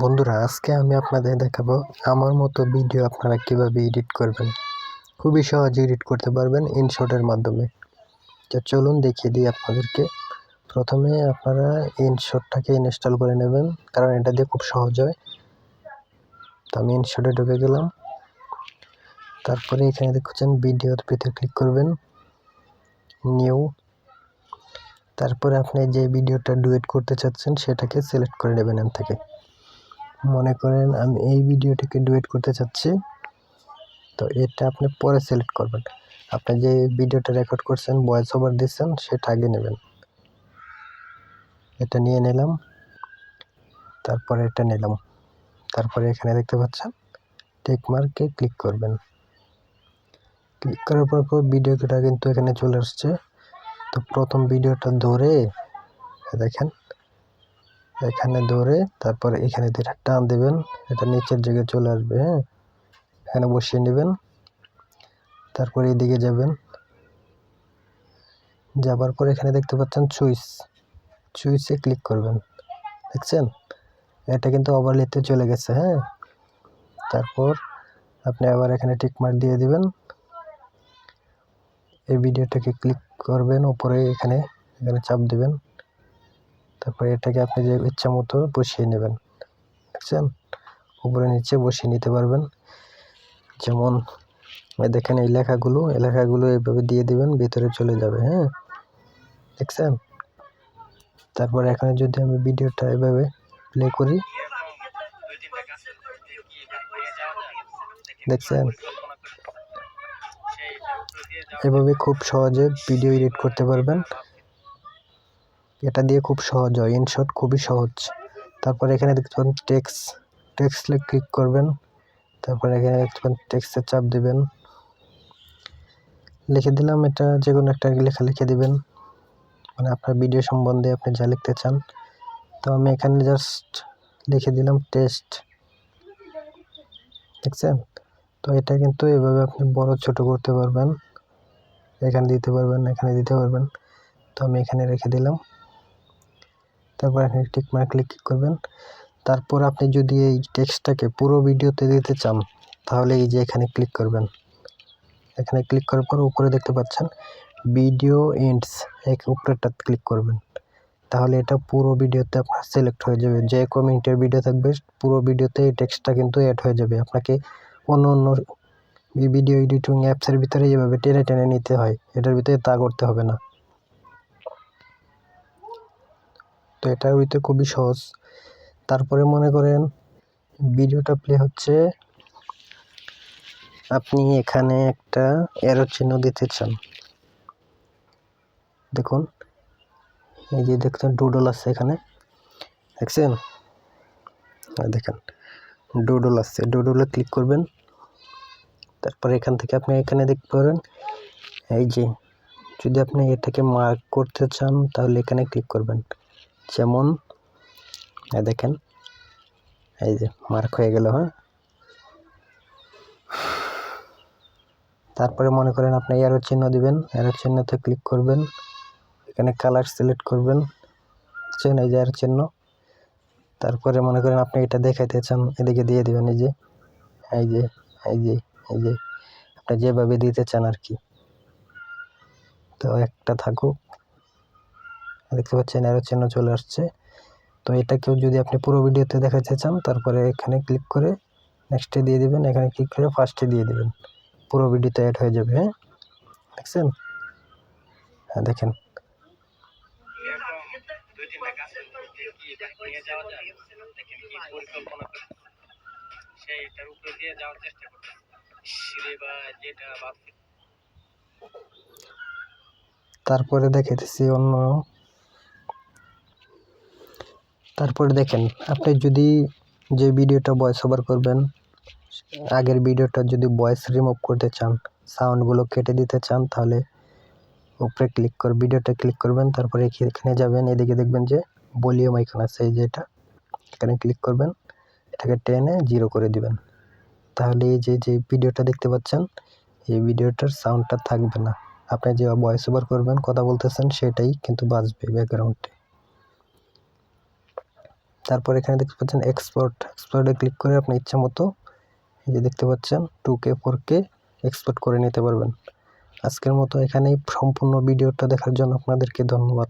বন্ধুরা, আজকে আমি আপনাদের দেখাবো আমার মতো ভিডিও আপনারা কীভাবে এডিট করবেন। খুবই সহজে এডিট করতে পারবেন ইনশটের মাধ্যমে। তো চলুন দেখিয়ে দিই আপনাদেরকে। প্রথমে আপনারা ইনশটটাকে ইনস্টল করে নেবেন, কারণ এটা দিয়ে খুব সহজ হয়। তো আমি ইনশটে ঢুকে গেলাম। তারপরে এখানে দেখছেন ভিডিওর ভিতরে ক্লিক করবেন। নিউ তারপরে আপনি যে ভিডিওটা ডুয়েট করতে চাচ্ছেন, সেটাকে সিলেক্ট করে নেবেন এখান থেকে। মনে করেন আমি এই ভিডিওটিকে ডুয়েট করতে চাচ্ছি, তো এটা আপনি পরে সিলেক্ট করবেন। আপনি যে ভিডিওটা রেকর্ড করছেন ভয়েস ওভার দিচ্ছেন, সেটা আগে নেবেন। এটা নিয়ে নিলাম, তারপরে এটা নিলাম। তারপরে এখানে দেখতে পাচ্ছেন টেক মার্কে ক্লিক করবেন। ক্লিক করার পর পর ভিডিওটা কিন্তু এখানে চলে আসছে। তো প্রথম ভিডিওটা ধরে, দেখেন এখানে ধরে তারপরে এখানে দুটা টান দেবেন, এটা নিচের জায়গায় চলে আসবে হ্যাঁ? এখানে বসিয়ে নেবেন, তারপরে এদিকে যাবেন। যাবার পর এখানে দেখতে পাচ্ছেন চুইস চুইসে ক্লিক করবেন, দেখছেন? এটা কিন্তু ওভারলেতে চলে গেছে হ্যাঁ? তারপর আপনি আবার এখানে টিকমার্ক দিয়ে দিবেন। এই ভিডিওটাকে ক্লিক করবেন, উপরে এখানে এখানে চাপ দিবেন। তারপরে এটাকে আপনি যে ইচ্ছা মতো বসিয়ে নেবেন, দেখছেন? উপরে নিচে বসিয়ে নিতে পারবেন। যেমন দেখেন এই লেখাগুলো এই লেখাগুলো এইভাবে দিয়ে দিবেন, ভিতরে চলে যাবে হ্যাঁ? দেখছেন? তারপর এখানে যদি আমি ভিডিওটা এভাবে প্লে করি, দেখছেন? এভাবে খুব সহজে ভিডিও এডিট করতে পারবেন। এটা দিয়ে খুব সহজ হয় ইনশট খুবই সহজ। তারপর এখানে দেখতে পাবেন টেক্স টেক্সটে ক্লিক করবেন, তারপর এখানে দেখতে পাবেন টেক্সটের চাপ দেবেন। লিখে দিলাম এটা যে কোনো একটা লেখা লিখে দিবেন মানে আপনার ভিডিও সম্বন্ধে আপনি যা লিখতে চান। তো আমি এখানে জাস্ট লিখে দিলাম টেস্ট দেখছেন? তো এটা কিন্তু এভাবে আপনি বড় ছোট করতে পারবেন। এখানে দিতে পারবেন, এখানে দিতে পারবেন। তো আমি এখানে রেখে দিলাম। তারপর এখানে টিক মার্ক ক্লিক করবেন। তারপর আপনি যদি এই টেক্সটটাকে পুরো ভিডিওতে দিতে চান, তাহলে এই যে এখানে ক্লিক করবেন। এখানে ক্লিক করার পর উপরে দেখতে পাচ্ছেন, ভিডিও এন্ডস, এক উপরেটা ক্লিক করবেন। তাহলে এটা পুরো ভিডিওতে আপনার সিলেক্ট হয়ে যাবে। যে কমেন্টের ভিডিও থাকবে, পুরো ভিডিওতে এই টেক্সটটা কিন্তু অ্যাড হয়ে যাবে। আপনাকে অন্য অন্য ভিডিও এডিটিং অ্যাপসের ভিতরে যেভাবে টেনে টেনে নিতে হয়। এটার ভিতরে তা করতে হবে না। তো এটা ভিতরে খুবই সহজ। তারপরে মনে করেন, ভিডিওটা প্লে হচ্ছে, আপনি এখানে একটা এরো চিহ্ন দিতে চান। দেখুন, এই যে দেখছেন ডুডল আছে এখানে। দেখছেন? দেখেন ডুডল আছে। ডুডলে ক্লিক করবেন। তারপরে এখান থেকে আপনি এখানে দেখতে পারেন, এই যে, যদি আপনি এটাকে মার্ক করতে চান, তাহলে এখানে ক্লিক করবেন। যেমন দেখেন, এই যে মার্ক হয়ে গেল হ্যাঁ? তারপরে মনে করেন আপনি এরো চিহ্ন দিবেন এরো চিহ্নতে ক্লিক করবেন, এখানে কালার সিলেক্ট করবেন, বুঝছেন? এই যে এরো চিহ্ন। তারপরে মনে করেন আপনি এটা দেখাইতে চান, এদিকে দিয়ে দিবেন, এই যে এই যে এই যে এই যে, আপনি যেভাবে দিতে চান আর কি। তো একটা থাকুক। দেখতে পাচ্ছেন এরো চিহ্ন চলে আসছে। তো এটাকেও যদি আপনি পুরো ভিডিওতে দেখাতে চান, তারপরে এখানে ক্লিক করে নেক্সটে দিয়ে দিবেন। এখানে ক্লিক করে ফার্স্টে দিয়ে দিবেন। পুরো ভিডিওতে অ্যাড হয়ে যাবে হ্যাঁ? দেখছেন? হ্যাঁ দেখেন। তারপরে দেখাইতেছি অন্য তারপরে দেখেন, আপনি যদি যে ভিডিওটা ভয়েস ওভার করবেন, আগের ভিডিওটা যদি ভয়েস রিমুভ করতে চান সাউন্ডগুলো কেটে দিতে চান, তাহলে উপরে ক্লিক করে ভিডিওটা ক্লিক করবেন, তারপরে এখানে যাবেন, এদিকে দেখবেন যে ভলিউম আইকন আছে, এই যে এটা, এখানে ক্লিক করবেন, এটাকে টেনে জিরো করে দিবেন। তাহলে এই যে যে ভিডিওটা দেখতে পাচ্ছেন, এই ভিডিওটার সাউন্ডটা থাকবে না। আপনি যে ভয়েস ওভার করবেন, কথা বলতেছেন, সেটাই কিন্তু বাজবে ব্যাকগ্রাউন্ডে তারপর এখানে দেখতে পাচ্ছেন এক্সপোর্ট এক্সপোর্টে ক্লিক করে আপনি ইচ্ছা মতো এই যে দেখতে পাচ্ছেন two K four K export করে নিতে পারবেন। আজকের মতো এখানেই সম্পূর্ণ ভিডিওটা দেখার জন্য আপনাদেরকে ধন্যবাদ।